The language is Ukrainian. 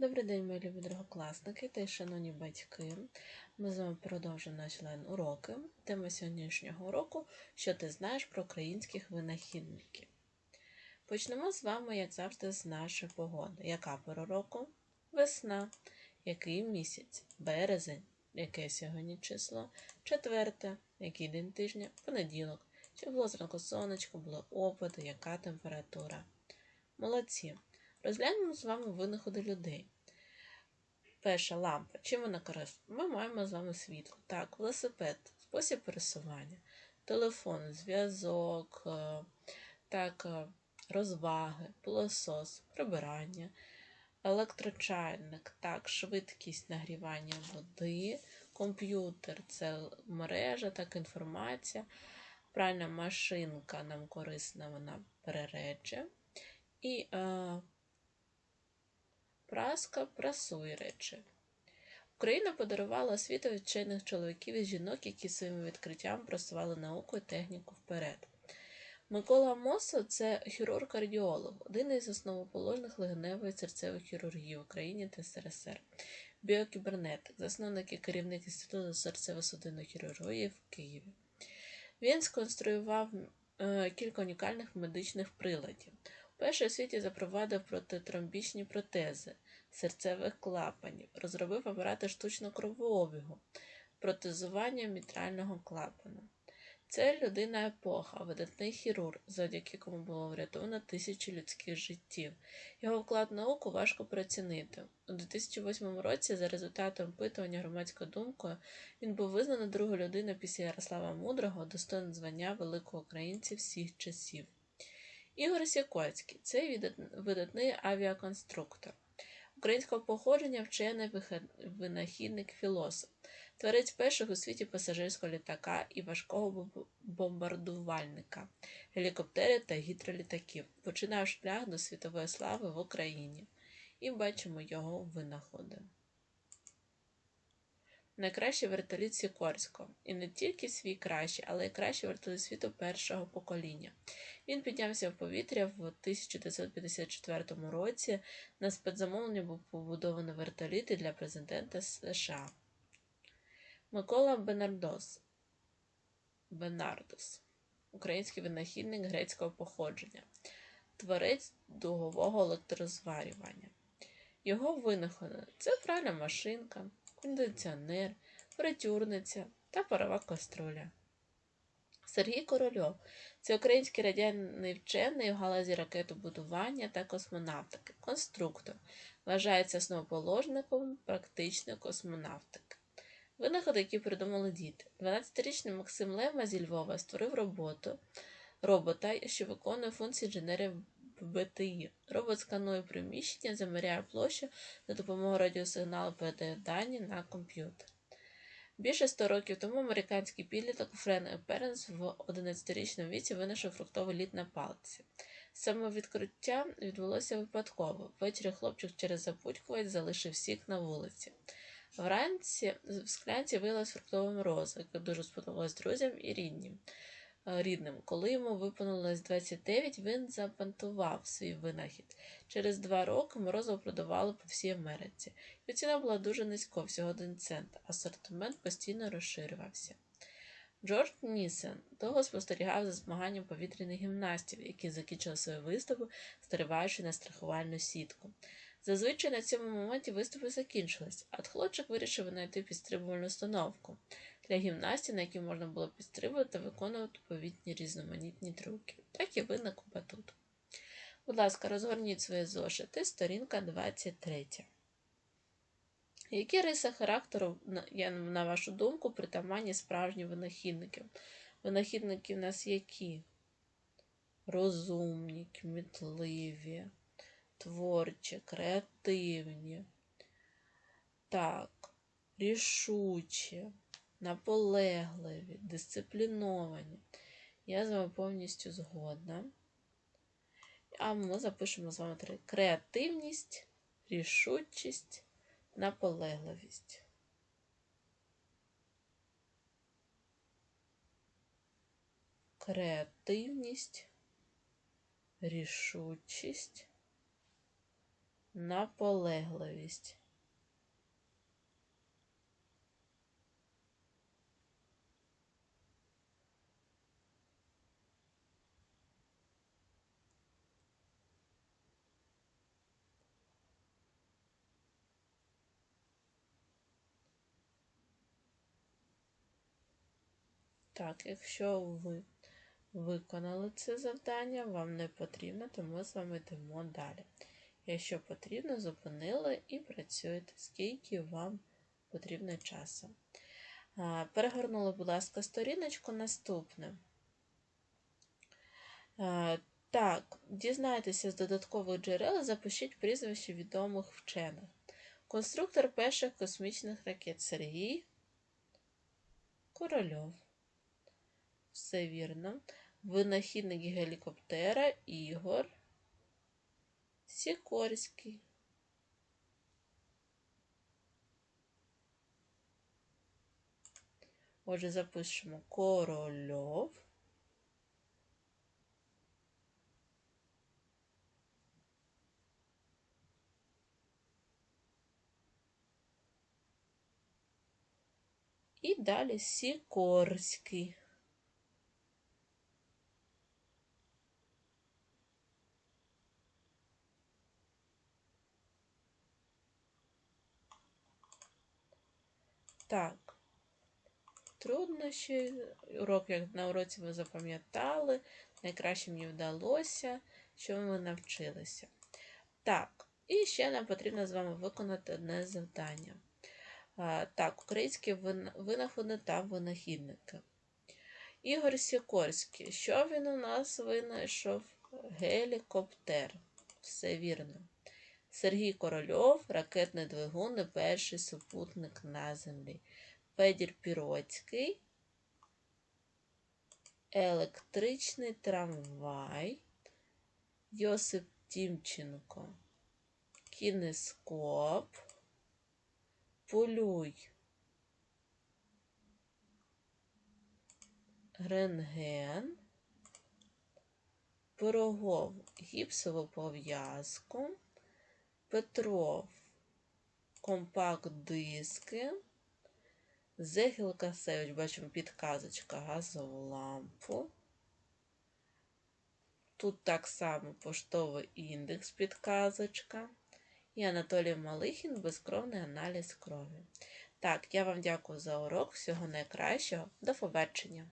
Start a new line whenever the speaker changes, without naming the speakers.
Добрий день, мої любі другокласники та й шановні батьки. Ми з вами продовжуємо наші лайн-уроки. Тема сьогоднішнього уроку що ти знаєш про українських винахідників. Почнемо з вами, як завжди, з нашої погоди. Яка пора року? Весна. Який місяць? Березень. Яке сьогодні число? Четверте. Який день тижня? Понеділок. Чи було зранку сонечко, були опади, яка температура? Молодці. Розглянемо з вами винаходи людей. Перша лампа. Чим вона користується? Ми маємо з вами світло. Так, велосипед, спосіб пересування, телефон, зв'язок, е, так, е, розваги, пилосос, прибирання, електрочайник, так, швидкість нагрівання води, комп'ютер це мережа, так, інформація. Пральна машинка нам корисна, вона перереджує. І е, праска прасує речі. Україна подарувала світу вчених чоловіків і жінок, які своїм відкриттям просували науку і техніку вперед. Микола Мосо це хірург-кардіолог, один із основоположних легеневої серцевої хірургії в Україні та СРСР, біокібернетик, засновник і керівник Інституту серцево-судинної хірургії в Києві. Він сконструював е, кілька унікальних медичних приладів. Перший у світі запровадив протитромбічні протези серцевих клапанів, розробив апарати штучного кровообігу, протезування мітрального клапану. Це людина епоха, видатний хірург, завдяки якому було врятовано тисячі людських життів. Його вклад в науку важко переоцінити. У 2008 році, за результатом опитування громадською думкою, він був визнаний другою людиною після Ярослава Мудрого, достойним звання великого українця всіх часів. Ігор Сікоцький це видатний авіаконструктор, українського походження вчений винахідник філософ, творець першого у світі пасажирського літака і важкого бомбардувальника, гелікоптерів та гідролітаків, починав шлях до світової слави в Україні. І бачимо його винаходи найкращий вертоліт Сікорського. І не тільки свій кращий, але й кращий вертоліт світу першого покоління. Він піднявся в повітря в 1954 році. На спецзамовлення був побудований вертоліт для президента США. Микола Бенардос. Бенардос. Український винахідник грецького походження. Творець дугового електрозварювання. Його винаходи це пральна машинка, кондиціонер, фритюрниця та парова каструля. Сергій Корольов це український радянний вчений в галузі ракетобудування та космонавтики, конструктор, вважається основоположником практичної космонавтики. Винаходи, які придумали діти. 12-річний Максим Лема зі Львова створив роботу робота, що виконує функції інженерів БТІ. Робот сканує приміщення, заміряє площу за допомогою радіосигналу передає дані на комп'ютер. Більше 100 років тому американський підліток Френ Перенс в 11-річному віці винайшов фруктовий лід на палці. Саме відкриття відбулося випадково. Ввечері хлопчик через запутькувач залишив сік на вулиці. Вранці в склянці виявилась фруктова мороза, яка дуже сподобалась друзям і ріднім. Е, рідним. Коли йому виповнилось 29, він запантував свій винахід. Через два роки морозиво продавали по всій Америці. І ціна була дуже низько, всього 1 цент, асортимент постійно розширювався. Джордж Нісен довго спостерігав за змаганням повітряних гімнастів, які закінчили свою виставу, стриваючи на страхувальну сітку. Зазвичай на цьому моменті вистави закінчились, а хлопчик вирішив знайти підстрибувальну установку для гімнастів, на які можна було підстрибувати та виконувати повітні різноманітні трюки. Так і виник батут. Будь ласка, розгорніть свої зошити, сторінка 23. Які риси характеру, на вашу думку, притаманні справжні винахідники? Винахідники в нас які? Розумні, кмітливі, творчі, креативні. Так, рішучі наполегливі, дисципліновані. Я з вами повністю згодна. А ми запишемо з вами три: креативність, рішучість, наполегливість. Креативність, рішучість, наполегливість. Так, якщо ви виконали це завдання, вам не потрібно, то ми з вами йдемо далі. Якщо потрібно, зупинили і працюєте, скільки вам потрібно часу. Перегорнули, будь ласка, сторіночку наступне. Так, дізнайтеся з додаткових джерел, запишіть прізвище відомих вчених. Конструктор перших космічних ракет Сергій Корольов. Все вірно. Винахідник гелікоптера Ігор Сікорський. Отже, запишемо Корольов. І далі Сікорський. Так, труднощі, урок, як на уроці ви запам'ятали, найкраще мені вдалося, що ми навчилися. Так, і ще нам потрібно з вами виконати одне завдання. Так, українські винаходи та винахідники. Ігор Сікорський. Що він у нас винайшов? Гелікоптер. Все вірно. Сергій Корольов, ракетний двигун і перший супутник на землі. Федір Піроцький, електричний трамвай, Йосип Тімченко, кінескоп, полюй, рентген, пирогов гіпсову пов'язку. Петров компакт-диски. Зехіл Касевич, бачимо, підказочка, газову лампу. Тут так само поштовий індекс, підказочка. І Анатолій Малихін безкровний аналіз крові. Так, я вам дякую за урок. Всього найкращого. До побачення!